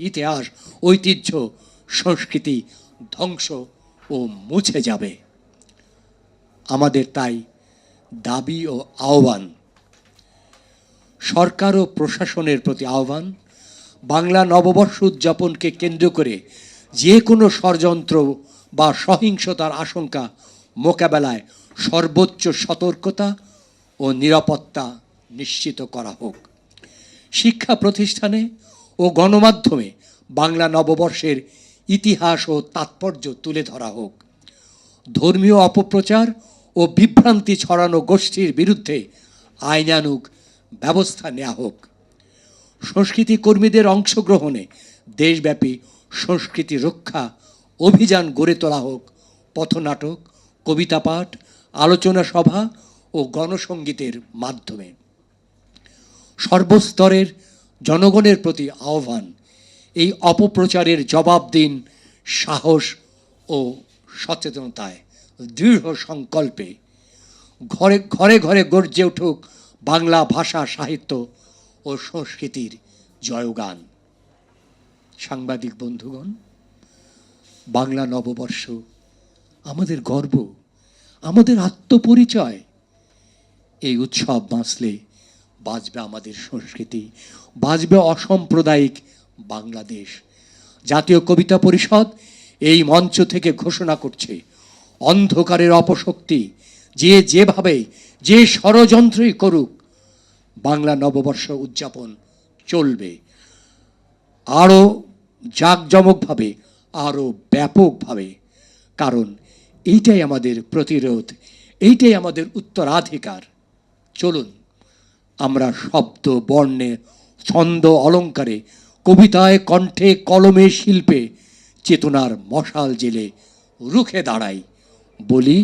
ইতিহাস ঐতিহ্য, সংস্কৃতি ধ্বংস ও মুছে যাবে। আমাদের তাই দাবি ও আহ্বান। সরকার ও প্রশাসনের প্রতি আহ্বান, বাংলা নববর্ষ উদযাপনকে কেন্দ্র করে যে কোনো ষড়যন্ত্র বা সহিংসতার আশঙ্কা মোকাবেলায় সর্বোচ্চ সতর্কতা ও নিরাপত্তা নিশ্চিত করা হোক। শিক্ষা প্রতিষ্ঠানে ও গণমাধ্যমে বাংলা নববর্ষের ইতিহাস ও তাৎপর্য তুলে ধরা হোক। ধর্মীয় অপপ্রচার ও বিভ্রান্তি ছড়ানো গোষ্ঠীর বিরুদ্ধে আইনানুগ ব্যবস্থা নেওয়া হোক। সংস্কৃতি কর্মীদের অংশগ্রহণে দেশব্যাপী সংস্কৃতি রক্ষা অভিযান গড়ে তোলা হোক। পথনাটক কবিতা পাঠ আলোচনা সভা ও গণসঙ্গীতের মাধ্যমে। সর্বস্তরের জনগণের প্রতি আহ্বান, এই অপপ্রচারের জবাব দিন সাহস ও সচেতনতায়, দৃঢ় সংকল্পে। ঘরে ঘরে ঘরে গর্জে উঠুক বাংলা ভাষা সাহিত্য ও সংস্কৃতির জয়গান। সাংবাদিক বন্ধুগণ, বাংলা নববর্ষ আমাদের গর্ব, আমাদের আত্মপরিচয়। এই উৎসব বাঁচলে বাঁচবে আমাদের সংস্কৃতি, বাঁচবে অসাম্প্রদায়িক বাংলাদেশ। জাতীয় কবিতা পরিষদ এই মঞ্চ থেকে ঘোষণা করছে, অন্ধকারের অপশক্তি যে যেভাবে, যে ষড়যন্ত্রই করুক, বাংলা নববর্ষ উদযাপন চলবে। আরও জাঁকজমকভাবে, আরও ব্যাপকভাবে, কারণ এইটাই আমাদের প্রতিরোধ, এইটাই আমাদের উত্তরাধিকার। চলুন। আমরা শব্দ বর্ণে ছন্দ অলঙ্কারে কবিতায় কণ্ঠে কলমে শিল্পে চেতনার মশাল জেলে রুখে দাঁড়াই। বলি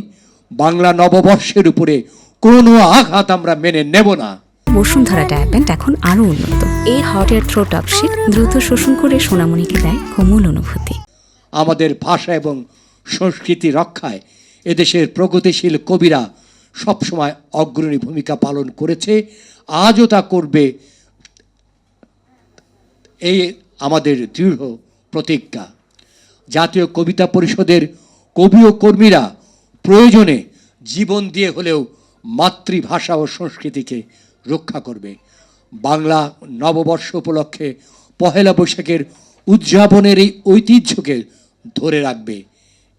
বাংলা নববর্ষের উপরে কোনো আঘাত আমরা মেনে নেব না। বসুন্ধরা ডায়াপেন্ট এখন আরও উন্নত। এই হট এয়ার থ্রো টপ দ্রুত শোষণ করে সোনামণিকে দেয় কোমল অনুভূতি। আমাদের ভাষা এবং সংস্কৃতি রক্ষায় এদেশের প্রগতিশীল কবিরা সবসময় অগ্রণী ভূমিকা পালন করেছে। আজও তা করবে। এই আমাদের দৃঢ় প্রতিজ্ঞা। জাতীয় কবিতা পরিষদের কবি ও কর্মীরা প্রয়োজনে জীবন দিয়ে হলেও মাতৃভাষা ও সংস্কৃতিকে রক্ষা করবে। বাংলা নববর্ষ উপলক্ষে পহেলা বৈশাখের উদযাপনের এই ঐতিহ্যকে ধরে রাখবে।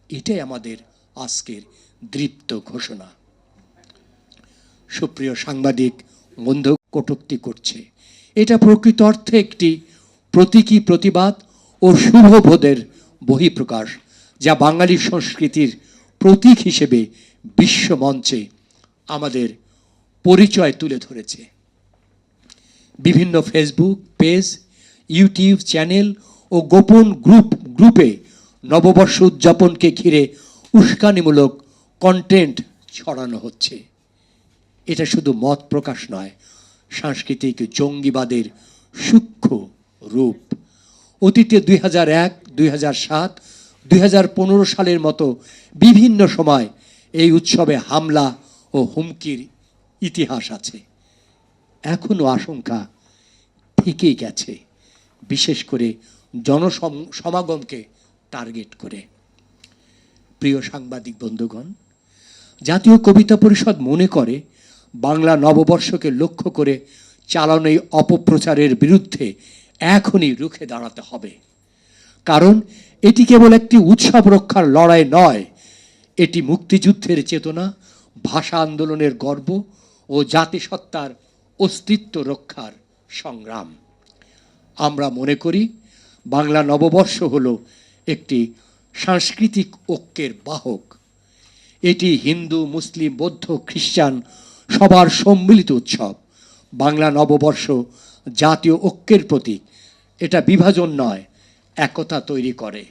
এটাই আমাদের আজকের দৃপ্ত ঘোষণা। সুপ্রিয় সাংবাদিক বন্ধু কটূক্তি করছে। এটা প্রকৃত অর্থে একটি প্রতীকী প্রতিবাদ ও শুভবোধের বহিঃপ্রকাশ, যা বাঙালি সংস্কৃতির প্রতীক হিসেবে বিশ্বমঞ্চে আমাদের পরিচয় তুলে ধরেছে। বিভিন্ন ফেসবুক পেজ, ইউটিউব চ্যানেল ও গোপন গ্রুপ, গ্রুপে নববর্ষ উদযাপনকে ঘিরে উস্কানিমূলক কন্টেন্ট ছড়ানো হচ্ছে। এটা শুধু মত প্রকাশ নয়, সাংস্কৃতিক জঙ্গিবাদের সূক্ষ্ম রূপ। অতীতে দুই হাজার এক, দুই হাজার সাত, দুই হাজার পনেরো সালের মতো বিভিন্ন সময় এই উৎসবে হামলা ও হুমকির ইতিহাস আছে। এখনও আশঙ্কা থেকেই গেছে, বিশেষ করে জনসম সমাগমকে টার্গেট করে। প্রিয় সাংবাদিক বন্ধুগণ, জাতীয় কবিতা পরিষদ মনে করে বাংলা নববর্ষকে লক্ষ্য করে চালানো এই অপপ্রচারের বিরুদ্ধে এখনই রুখে দাঁড়াতে হবে। কারণ এটি কেবল একটি উৎসব রক্ষার লড়াই নয়, এটি মুক্তিযুদ্ধের চেতনা, ভাষা আন্দোলনের গর্ব ও জাতিসত্তার অস্তিত্ব রক্ষার সংগ্রাম। আমরা মনে করি, বাংলা নববর্ষ হল একটি সাংস্কৃতিক ঐক্যের বাহক। এটি হিন্দু, মুসলিম, বৌদ্ধ, খ্রিস্টান সবার সম্মিলিত উৎসব। বাংলা নববর্ষ জাতীয় ঐক্যের প্রতীক। এটা বিভাজন নয় একতা তৈরি করে।